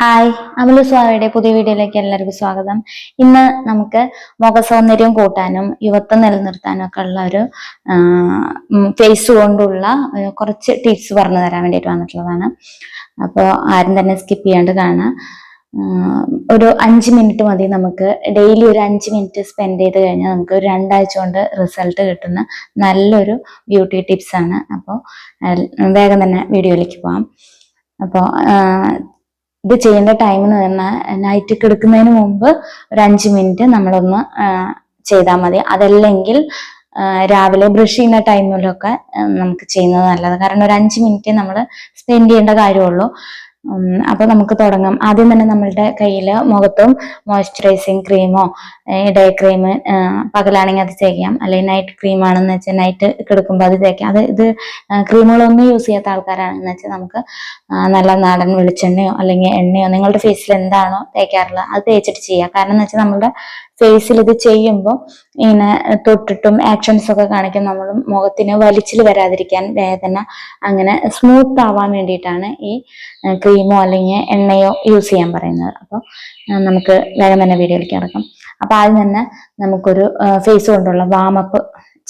Hi അമലു സ്വാമിയുടെ പുതിയ വീഡിയോയിലേക്ക് എല്ലാവർക്കും സ്വാഗതം. ഇന്ന് നമുക്ക് മുഖ സൗന്ദര്യം കൂട്ടാനും യുവത്വം നിലനിർത്താനും ഒക്കെ ഉള്ള ഒരു ഫേസ് കൊണ്ടുള്ള കുറച്ച് ടിപ്സ് പറഞ്ഞു തരാൻ വേണ്ടിയിട്ട് വന്നിട്ടുള്ളതാണ്. അപ്പോൾ ആരും തന്നെ സ്കിപ്പ് ചെയ്യാണ്ട് കാണാം. ഒരു അഞ്ച് മിനിറ്റ് മതി നമുക്ക്. ഡെയിലി ഒരു അഞ്ച് മിനിറ്റ് സ്പെൻഡ് ചെയ്ത് കഴിഞ്ഞാൽ നമുക്ക് ഒരു രണ്ടാഴ്ച കൊണ്ട് റിസൾട്ട് കിട്ടുന്ന നല്ലൊരു ബ്യൂട്ടി ടിപ്സ് ആണ്. അപ്പോൾ വേഗം തന്നെ വീഡിയോയിലേക്ക് പോകാം അപ്പോൾ ഇത് ചെയ്യേണ്ട ടൈം എന്ന് പറഞ്ഞാൽ നൈറ്റ് കിടക്കുന്നതിന് മുമ്പ് ഒരു അഞ്ച് മിനിറ്റ് നമ്മളൊന്ന് ചെയ്താൽ മതി. അതല്ലെങ്കിൽ രാവിലെ ബ്രഷ് ചെയ്യുന്ന ടൈമിലൊക്കെ നമുക്ക് ചെയ്യുന്നത് നല്ലത്. കാരണം ഒരു അഞ്ച് മിനിറ്റ് നമ്മൾ സ്പെൻഡ് ചെയ്യേണ്ട കാര്യമുള്ളൂ. ഉം, അപ്പൊ നമുക്ക് തുടങ്ങാം. ആദ്യം തന്നെ നമ്മളുടെ കയ്യിൽ മുഖത്തും മോയ്സ്ചറൈസിങ് ക്രീമോ ഡേ ക്രീം പകലാണെങ്കിൽ അത് തേക്കാം. അല്ലെങ്കിൽ നൈറ്റ് ക്രീം ആണെന്ന് വെച്ചാൽ നൈറ്റ് കിടക്കുമ്പോൾ അത് തേക്കാം. അത് ഇത് ക്രീമുകളൊന്നും യൂസ് ചെയ്യാത്ത ആൾക്കാരാണെന്ന് വെച്ചാൽ നമുക്ക് നല്ല നാടൻ വെളിച്ചെണ്ണയോ അല്ലെങ്കിൽ എണ്ണയോ നിങ്ങളുടെ ഫേസിൽ എന്താണോ തേക്കാറുള്ളത് അത് തേച്ചിട്ട് ചെയ്യാം. കാരണം എന്ന് വെച്ചാൽ നമ്മുടെ ഫേസിൽ ഇത് ചെയ്യുമ്പോൾ ഇങ്ങനെ തൊട്ടിട്ടും ആക്ഷൻസ് ഒക്കെ കാണിക്കും. നമ്മൾ മുഖത്തിന് വലിച്ചിൽ വരാതിരിക്കാൻ വേദന അങ്ങനെ സ്മൂത്ത് ആവാൻ വേണ്ടിയിട്ടാണ് ഈ ക്രീമോ അല്ലെങ്കിൽ എണ്ണയോ യൂസ് ചെയ്യാൻ പറയുന്നത്. അപ്പോൾ നമുക്ക് വേഗം തന്നെ വീഡിയോയിലേക്ക് ഇറക്കാം അപ്പോൾ ആദ്യം തന്നെ നമുക്കൊരു ഫേസ് കൊണ്ടുള്ള വാമപ്പ്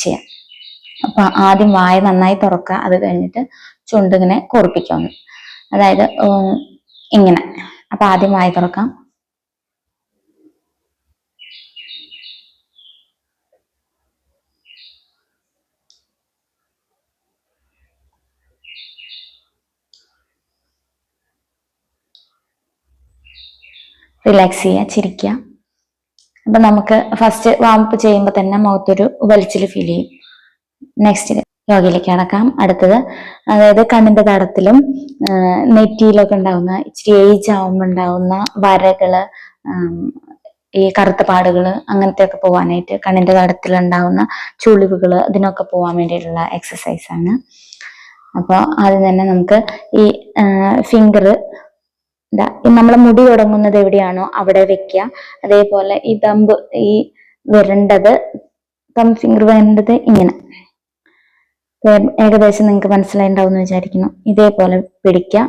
ചെയ്യാം. അപ്പോൾ ആദ്യം വായ നന്നായി തുറക്കുക. അത് കഴിഞ്ഞിട്ട് ചുണ്ടിങ്ങനെ കുറിപ്പിക്കുന്നു അതായത് ഇങ്ങനെ. അപ്പൊ ആദ്യം വായ തുറക്കാം. റിലാക്സ് ചെയ്യുക ചിരിക്കുക. അപ്പൊ നമുക്ക് ഫസ്റ്റ് വാമപ്പ് ചെയ്യുമ്പോൾ തന്നെ മുഖത്തൊരു വലിച്ചിൽ ഫീൽ ചെയ്യും. നെക്സ്റ്റ് യോഗയിലേക്ക് കടക്കാം. അടുത്തത് അതായത് കണ്ണിന്റെ തടത്തിലും നെറ്റിയിലൊക്കെ ഉണ്ടാവുന്ന ഇച്ചിരി ഏജ് ആവുമ്പോൾ ഉണ്ടാവുന്ന വരകൾ ഈ കറുത്ത പാടുകൾ അങ്ങനത്തെ ഒക്കെ പോവാനായിട്ട് കണ്ണിന്റെ തടത്തിൽ ഉണ്ടാവുന്ന ചുളിവുകൾ അതിനൊക്കെ പോവാൻ വേണ്ടിയിട്ടുള്ള ആണ്. അപ്പോൾ ആദ്യം തന്നെ നമുക്ക് ഈ ഫിംഗർ നമ്മളെ മുടി തുടങ്ങുന്നത് എവിടെയാണോ അവിടെ വെക്കുക അതേപോലെ ഈ തമ്പ് ഈ വരേണ്ടത് തം ഫിംഗർ വരേണ്ടത് ഇങ്ങനെ. ഏകദേശം നിങ്ങൾക്ക് മനസ്സിലായിണ്ടാവും എന്ന് വിചാരിക്കുന്നു. ഇതേപോലെ പിടിക്കുക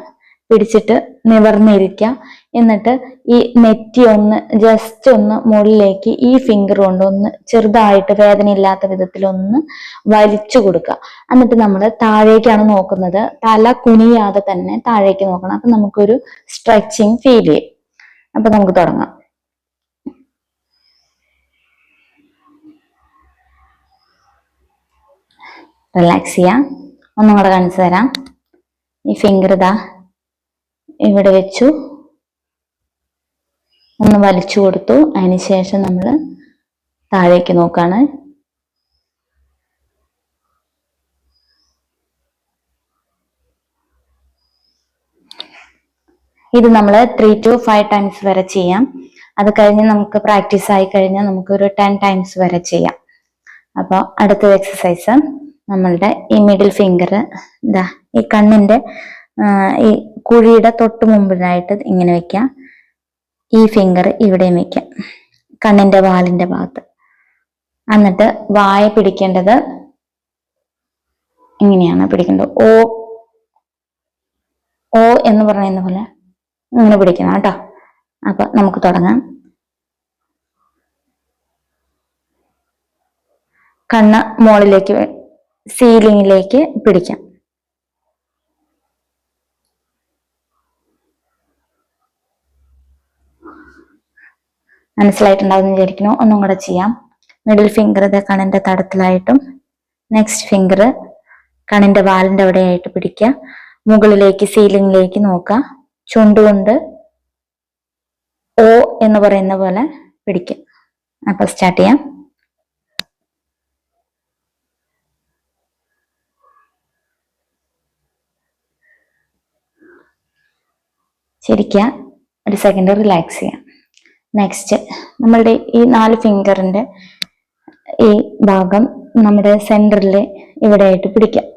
പിടിച്ചിട്ട് നിവർന്നിരിക്കുക എന്നിട്ട് ഈ നെറ്റി ഒന്ന് ജസ്റ്റ് ഒന്ന് മുകളിലേക്ക് ഈ ഫിംഗർ കൊണ്ട് ഒന്ന് ചെറുതായിട്ട് വേദന ഇല്ലാത്ത വിധത്തിൽ ഒന്ന് വലിച്ചു കൊടുക്കുക. എന്നിട്ട് നമ്മൾ താഴേക്കാണ് നോക്കുന്നത്. തല കുനിയാതെ തന്നെ താഴേക്ക് നോക്കണം. അപ്പൊ നമുക്കൊരു സ്ട്രെച്ചിങ് ഫീൽ ചെയ്യും. അപ്പൊ നമുക്ക് തുടങ്ങാം. റിലാക്സ് ചെയ്യാം. ഒന്നും കൂടെ കാണിച്ചു തരാം. ഈ ഫിംഗർ ഇതാ ഇവിടെ വെച്ചു. ഒന്ന് വലിച്ചു കൊടുത്തു. അതിന് ശേഷം നമ്മൾ താഴേക്ക് നോക്കാണ്. ഇത് നമ്മൾ ത്രീ ടു ഫൈവ് ടൈംസ് വരെ ചെയ്യാം. അത് കഴിഞ്ഞ് നമുക്ക് പ്രാക്ടീസ് ആയി കഴിഞ്ഞാൽ നമുക്ക് ഒരു ടെൻ ടൈംസ് വരെ ചെയ്യാം. അപ്പോൾ അടുത്ത എക്സസൈസ് നമ്മളുടെ ഈ മിഡിൽ ഫിംഗർ ഇതാ ഈ കണ്ണിന്റെ ആ, ഈ കുഴിയുടെ തൊട്ട് മുമ്പിലായിട്ട് ഇങ്ങനെ വെക്കാം. ഈ ഫിംഗർ ഇവിടെയും വെക്കാം. കണ്ണിന്റെ വാലിന്റെ ഭാഗത്ത്. എന്നിട്ട് വായ പിടിക്കേണ്ടത് ഇങ്ങനെയാണ് പിടിക്കേണ്ടത്. ഓ ഓ എന്ന് പറയുന്ന പോലെ ഇങ്ങനെ പിടിക്കണം കേട്ടോ. അപ്പൊ നമുക്ക് തുടങ്ങാം. കണ്ണ് മുകളിലേക്ക് സീലിങ്ങിലേക്ക് പിടിക്കാം. മനസ്സിലായിട്ടുണ്ടാവും എന്ന് വിചാരിക്കുന്നു. ഒന്നും കൂടെ ചെയ്യാം. മിഡിൽ ഫിംഗർ ഇത് കണ്ണിന്റെ തടത്തിലായിട്ടും നെക്സ്റ്റ് ഫിംഗർ കണ്ണിന്റെ വാലിന്റെ അവിടെയായിട്ട് പിടിക്കുക. മുകളിലേക്ക് സീലിംഗിലേക്ക് നോക്കുക. ചുണ്ടുകൊണ്ട് ഓ എന്ന് പറയുന്ന പോലെ പിടിക്കുക. അപ്പൊ സ്റ്റാർട്ട് ചെയ്യാം. ശരിക്കുക ഒരു സെക്കൻഡ് റിലാക്സ് ചെയ്യാം നെക്സ്റ്റ് നമ്മളുടെ ഈ നാല് ഫിംഗറിന്റെ ഈ ഭാഗം നമ്മുടെ സെന്ററിൽ ഇവിടെയായിട്ട് പിടിക്കാം.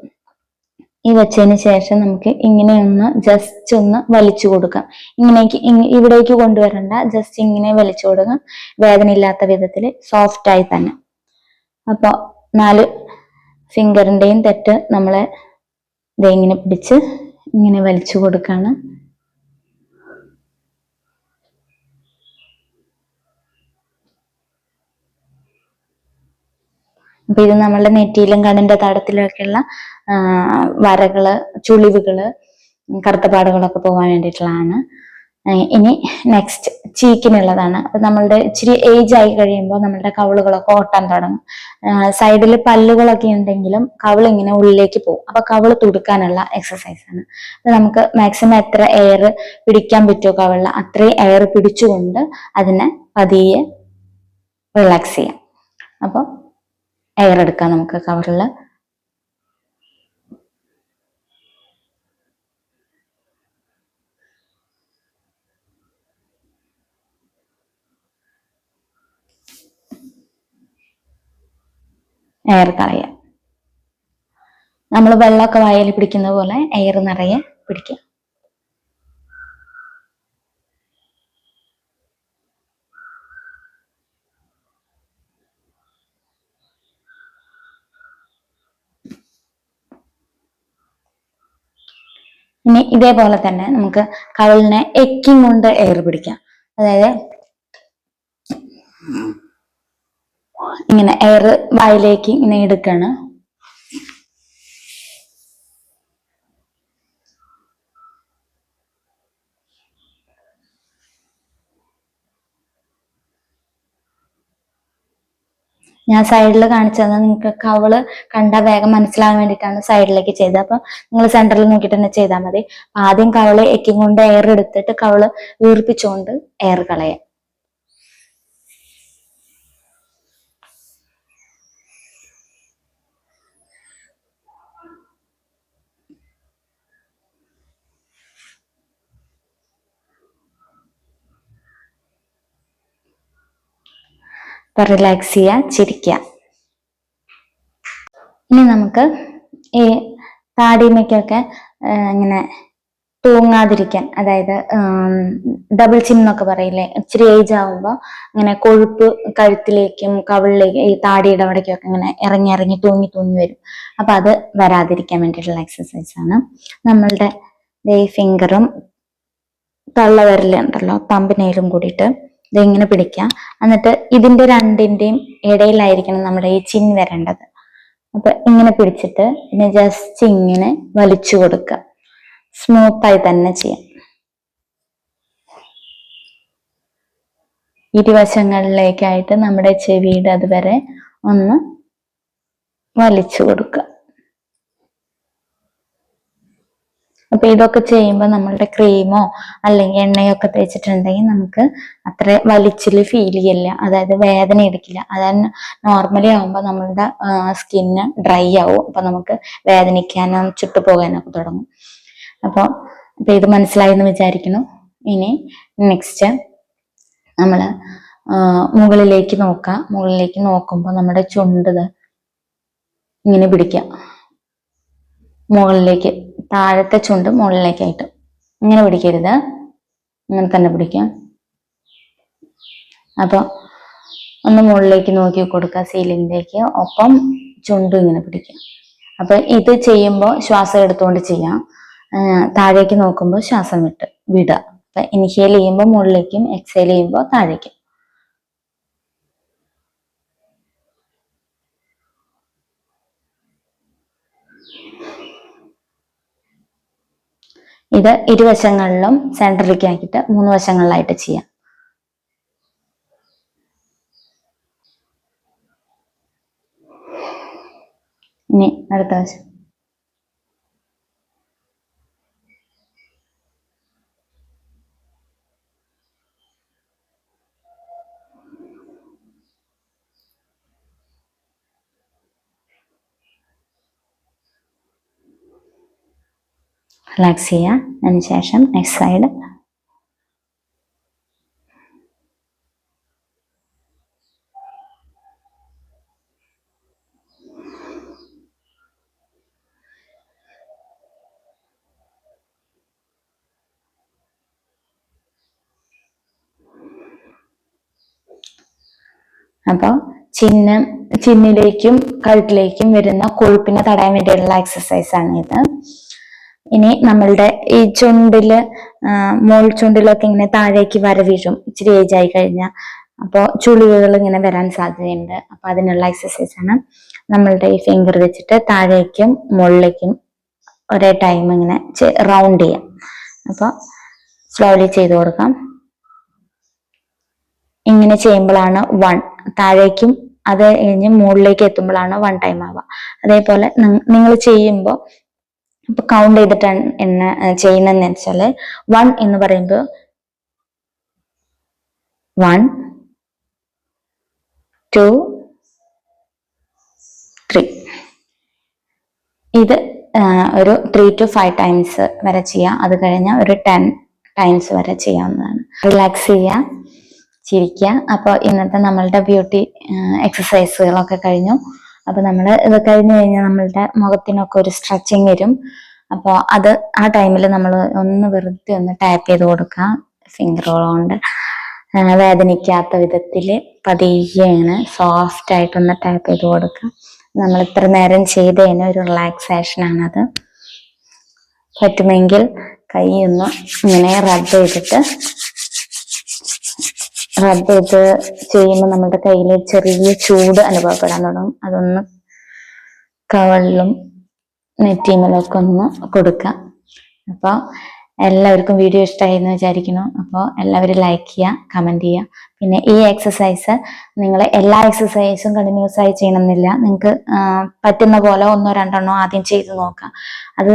ഈ വെച്ചതിന് ശേഷം നമുക്ക് ഇങ്ങനെ ഒന്ന് ജസ്റ്റ് ഒന്ന് വലിച്ചു കൊടുക്കാം. ഇങ്ങനേക്ക് ഇവിടേക്ക് കൊണ്ടുവരണ്ട ജസ്റ്റ് ഇങ്ങനെ വലിച്ചു കൊടുക്കാം. വേദന ഇല്ലാത്ത വിധത്തിൽ സോഫ്റ്റ് ആയി തന്നെ. അപ്പോൾ നാല് ഫിംഗറിന്റെയും തെറ്റ് നമ്മളെ ദേ ഇങ്ങനെ പിടിച്ച് ഇങ്ങനെ വലിച്ചു കൊടുക്കാണ്. അപ്പൊ ഇത് നമ്മളുടെ നെറ്റിയിലും കണ്ണിന്റെ തടത്തിലൊക്കെയുള്ള വരകൾ ചുളിവുകൾ കറുത്ത പാടുകളൊക്കെ പോകാൻ വേണ്ടിയിട്ടുള്ളതാണ്. ഇനി നെക്സ്റ്റ് ചീക്കിനുള്ളതാണ്. അപ്പൊ നമ്മളുടെ ഇച്ചിരി ഏജ് ആയി കഴിയുമ്പോൾ നമ്മളുടെ കവിളുകളൊക്കെ ഓട്ടാൻ തുടങ്ങും. സൈഡിൽ പല്ലുകളൊക്കെ ഉണ്ടെങ്കിലും കവിൾ ഇങ്ങനെ ഉള്ളിലേക്ക് പോകും. അപ്പൊ കവിൾ തുടുക്കാനുള്ള എക്സസൈസ് ആണ്. അപ്പൊ നമുക്ക് മാക്സിമം എത്ര എയർ പിടിക്കാൻ പറ്റുമോ കവിളിൽ അത്രയും എയർ പിടിച്ചുകൊണ്ട് അതിനെ പതിയെ റിലാക്സ് ചെയ്യാം. അപ്പോൾ എയർ എടുക്കാം നമുക്ക് കവറിൽ എയർ കളയാം. നമ്മൾ വെള്ളമൊക്കെ വായിൽ പിടിക്കുന്ന പോലെ എയർ നിറയെ പിടിക്കുക ഇനി ഇതേപോലെ തന്നെ നമുക്ക് കവലിനെ എക്കിങ് കൊണ്ട് എയർ പിടിക്കാം. അതായത് ഇങ്ങനെ എയർ വായിലേക്ക് ഇങ്ങനെ എടുക്കാണ്. ഞാൻ സൈഡിൽ കാണിച്ചു തന്നെ നിങ്ങൾക്ക് കവൾ കണ്ട വേഗം മനസ്സിലാകാൻ വേണ്ടിയിട്ടാണ് സൈഡിലേക്ക് ചെയ്തത്. അപ്പൊ നിങ്ങൾ സെന്ററിൽ നോക്കിയിട്ട് തന്നെ ചെയ്താൽ മതി. ആദ്യം കവൾ എക്കിങ് കൊണ്ട് എയർ എടുത്തിട്ട് കവൾ വീർപ്പിച്ചുകൊണ്ട് എയർ കളയാം. അപ്പൊ റിലാക്സ് ചെയ്യുക ചിരിക്കുക ഇനി നമുക്ക് ഈ താടിമയ്ക്കൊക്കെ ഇങ്ങനെ തൂങ്ങാതിരിക്കാൻ അതായത് ഡബിൾ ചിൻ എന്നൊക്കെ പറയില്ലേ ഇച്ചിരി ഏജ് ആവുമ്പോൾ ഇങ്ങനെ കൊഴുപ്പ് കഴുത്തിലേക്കും കവിളിലേക്കും ഈ താടിയുടെ അവിടേക്കൊക്കെ ഇങ്ങനെ ഇറങ്ങി ഇറങ്ങി തൂങ്ങി തൂങ്ങി വരും. അപ്പൊ അത് വരാതിരിക്കാൻ വേണ്ടിയിട്ടുള്ള എക്സസൈസ് ആണ്. നമ്മളുടെ ഈ ഫിംഗറും തള്ളവരലുണ്ടല്ലോ തമ്പിനേലും കൂടിയിട്ട് ഇതിങ്ങനെ പിടിക്കുക എന്നിട്ട് ഇതിന്റെ രണ്ടിന്റെയും ഇടയിലായിരിക്കണം നമ്മുടെ ഈ ചിൻ വരേണ്ടത്. അപ്പൊ ഇങ്ങനെ പിടിച്ചിട്ട് പിന്നെ ജസ്റ്റ് ഇങ്ങനെ വലിച്ചു കൊടുക്കുക. സ്മൂത്തായി തന്നെ ചെയ്യാം. ഇരുവശങ്ങളിലേക്കായിട്ട് നമ്മുടെ ചെവിയുടെ അതുവരെ ഒന്ന് വലിച്ചു കൊടുക്കുക. അപ്പൊ ഇതൊക്കെ ചെയ്യുമ്പോൾ നമ്മളുടെ ക്രീമോ അല്ലെങ്കിൽ എണ്ണയോ ഒക്കെ തേച്ചിട്ടുണ്ടെങ്കിൽ നമുക്ക് അത്ര വലിച്ചിൽ ഫീൽ ചെയ്യില്ല. അതായത് വേദന എടുക്കില്ല. അതായത് നോർമലി ആകുമ്പോൾ നമ്മളുടെ സ്കിന്ന് ഡ്രൈ ആവും. അപ്പൊ നമുക്ക് വേദനിക്കാനും ചുട്ടുപോകാനൊക്കെ തുടങ്ങും. അപ്പോൾ അപ്പൊ ഇത് മനസ്സിലായെന്ന് വിചാരിക്കുന്നു. ഇനി നെക്സ്റ്റ് നമ്മൾ മുകളിലേക്ക് നോക്കാം. മുകളിലേക്ക് നോക്കുമ്പോൾ നമ്മുടെ ചുണ്ടത് ഇങ്ങനെ പിടിക്കുക മുകളിലേക്ക് താഴത്തെ ചുണ്ട് മുകളിലേക്കായിട്ട് ഇങ്ങനെ പിടിക്കരുത്. ഇങ്ങനെ തന്നെ പിടിക്കാം അപ്പൊ ഒന്ന് മുകളിലേക്ക് നോക്കി കൊടുക്കുക സീലിംഗിലേക്ക്. ഒപ്പം ചുണ്ടും ഇങ്ങനെ പിടിക്കാം അപ്പൊ ഇത് ചെയ്യുമ്പോൾ ശ്വാസം എടുത്തുകൊണ്ട് ചെയ്യാം താഴേക്ക് നോക്കുമ്പോൾ ശ്വാസം വിട്ട് വിടുക. അപ്പൊ ഇൻഹേൽ ചെയ്യുമ്പോൾ മുകളിലേക്കും എക്സേൽ ചെയ്യുമ്പോൾ താഴേക്കും. ഇത് ഇരുവശങ്ങളിലും സെൻട്രലിക്ക് ആക്കിയിട്ട് മൂന്ന് വശങ്ങളിലായിട്ട് ചെയ്യാം. ഇനി അടുത്ത വശം. റിലാക്സ് ചെയ്യുക. അതിനുശേഷം നെക്സ്റ്റ് സൈഡ് അപ്പോൾ ചിന്ന ചിന്നിലേക്കും കഴുത്തിലേക്കും വരുന്ന കൊഴുപ്പിനെ തടയാൻ വേണ്ടിയിട്ടുള്ള എക്സസൈസ് ആണ് ഇത്. ഇനി നമ്മളുടെ ഈ ചുണ്ടിൽ മോൾ ചുണ്ടിലൊക്കെ ഇങ്ങനെ താഴേക്ക് വര വീഴും. ഇച്ചിരി ഏജ് ആയി കഴിഞ്ഞാൽ അപ്പോൾ ചുളിവുകൾ ഇങ്ങനെ വരാൻ സാധ്യതയുണ്ട്. അപ്പൊ അതിനുള്ള എക്സസൈസ് ആണ് നമ്മളുടെ ഈ ഫിംഗർ വെച്ചിട്ട് താഴേക്കും മുകളിലേക്കും ഒരേ ടൈം ഇങ്ങനെ റൗണ്ട് ചെയ്യാം. അപ്പോൾ സ്ലോലി ചെയ്ത് കൊടുക്കാം. ഇങ്ങനെ ചെയ്യുമ്പോഴാണ് വൺ താഴേക്കും അത് കഴിഞ്ഞ് മുകളിലേക്ക് എത്തുമ്പോഴാണ് വൺ ടൈം ആവുക. അതേപോലെ നിങ്ങൾ ചെയ്യുമ്പോൾ ഇപ്പൊ കൗണ്ട് ചെയ്തിട്ടാണ് എന്ന ചെയ്യുന്നതെന്ന് വെച്ചാൽ വൺ എന്ന് പറയുമ്പോൾ വൺ ടു ത്രീ ഇത് ഒരു ത്രീ ടു ഫൈവ് ടൈംസ് വരെ ചെയ്യാം. അത് കഴിഞ്ഞാൽ ഒരു ടെൻ ടൈംസ് വരെ ചെയ്യാവുന്നതാണ്. റിലാക്സ് ചെയ്യുക ചിരിക്കുക. അപ്പോൾ ഇന്നത്തെ നമ്മളുടെ ബ്യൂട്ടി എക്സസൈസുകളൊക്കെ കഴിഞ്ഞു. അപ്പോൾ നമ്മൾ ഇത് കഴിഞ്ഞു കഴിഞ്ഞാൽ നമ്മളുടെ മുഖത്തിനൊക്കെ ഒരു സ്ട്രെച്ചിങ് വരും. അപ്പോൾ അത് ആ ടൈമിൽ നമ്മൾ ഒന്ന് വെറുതെ ഒന്ന് ടാപ്പ് ചെയ്ത് കൊടുക്കുക ഫിംഗറുകൾ കൊണ്ട്. വേദനിക്കാത്ത വിധത്തിൽ പതിയെ ഇങ്ങനെ സോഫ്റ്റ് ആയിട്ടൊന്ന് ടാപ്പ് ചെയ്ത് കൊടുക്കുക നമ്മൾ ഇത്ര നേരം ചെയ്തതിന് ഒരു റിലാക്സേഷൻ ആണത്. പറ്റുമെങ്കിൽ കൈ ഒന്ന് ഇങ്ങനെ റബ്ബ് ചെയ്തിട്ട് റബ്ബ് ചെയ്ത് ചെയ്യുമ്പോൾ നമ്മുടെ കയ്യിൽ ചെറിയ ചൂട് അനുഭവപ്പെടാൻ തുടങ്ങും. അതൊന്ന് കവളിലും നെറ്റിമലൊക്കെ ഒന്ന് കൊടുക്കാം അപ്പോൾ എല്ലാവർക്കും വീഡിയോ ഇഷ്ടമായി എന്ന് വിചാരിക്കുന്നു. അപ്പോൾ എല്ലാവരും ലൈക്ക് ചെയ്യുക കമന്റ് ചെയ്യുക. പിന്നെ ഈ എക്സസൈസ് നിങ്ങൾ എല്ലാ എക്സസൈസും കണ്ടിന്യൂസ് ആയി ചെയ്യണമെന്നില്ല. നിങ്ങൾക്ക് പറ്റുന്ന പോലെ ഒന്നോ രണ്ടെണ്ണോ ആദ്യം ചെയ്ത് നോക്കാം. അത്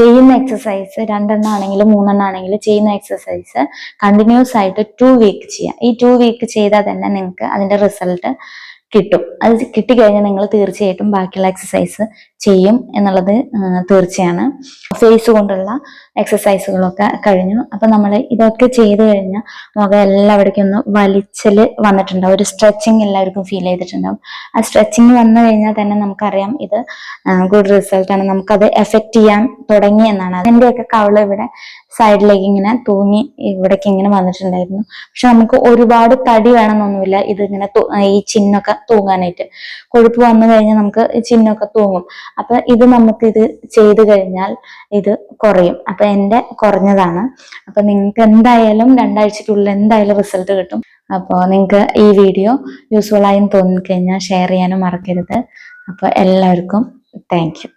ചെയ്യുന്ന എക്സസൈസ് രണ്ടെണ്ണം ആണെങ്കിലും മൂന്നെണ്ണം ആണെങ്കിലും ചെയ്യുന്ന എക്സസൈസ് കണ്ടിന്യൂസ് ആയിട്ട് ടു വീക്ക് ചെയ്യുക. ഈ ടു വീക്ക് ചെയ്താൽ തന്നെ നിങ്ങൾക്ക് അതിന്റെ റിസൾട്ട് കിട്ടും. അത് കിട്ടിക്കഴിഞ്ഞാൽ നിങ്ങൾ തീർച്ചയായിട്ടും ബാക്കിയുള്ള എക്സസൈസ് ചെയ്യും എന്നുള്ളത് തീർച്ചയാണ്. ഫേസ് കൊണ്ടുള്ള എക്സസൈസുകളൊക്കെ കഴിഞ്ഞു. അപ്പൊ നമ്മൾ ഇതൊക്കെ ചെയ്തു കഴിഞ്ഞാൽ മുഖം എല്ലാവിടേക്കും ഒന്ന് വലിച്ചൽ വന്നിട്ടുണ്ടാവും. ഒരു സ്ട്രെച്ചിങ് എല്ലാവർക്കും ഫീൽ ചെയ്തിട്ടുണ്ടാവും. ആ സ്ട്രെച്ചിങ് വന്നു കഴിഞ്ഞാൽ തന്നെ നമുക്കറിയാം ഇത് ഗുഡ് റിസൾട്ടാണ് നമുക്കത് എഫക്റ്റ് ചെയ്യാൻ തുടങ്ങി എന്നാണ്. അതിന്റെയൊക്കെ കവൾ ഇവിടെ സൈഡിലേക്ക് ഇങ്ങനെ തൂങ്ങി ഇവിടേക്ക് ഇങ്ങനെ വന്നിട്ടുണ്ടായിരുന്നു. പക്ഷെ നമുക്ക് ഒരുപാട് തടി വേണമെന്നൊന്നുമില്ല. ഇത് ഇങ്ങനെ ഈ ചിന്നൊക്കെ തൂങ്ങാനായിട്ട്. കൊഴുപ്പ് വന്നു കഴിഞ്ഞാൽ നമുക്ക് ചിന്നൊക്കെ തൂങ്ങും. അപ്പൊ ഇത് നമുക്ക് ഇത് ചെയ്തു കഴിഞ്ഞാൽ ഇത് കുറയും. അപ്പൊ എന്റെ കുറഞ്ഞതാണ്. അപ്പൊ നിങ്ങൾക്ക് എന്തായാലും രണ്ടാഴ്ചക്കുള്ളിൽ എന്തായാലും റിസൾട്ട് കിട്ടും. അപ്പോൾ നിങ്ങൾക്ക് ഈ വീഡിയോ യൂസ്ഫുൾ ആയി തോന്നിക്കഴിഞ്ഞാൽ ഷെയർ ചെയ്യാനും മറക്കരുത്. അപ്പോൾ എല്ലാവർക്കും താങ്ക്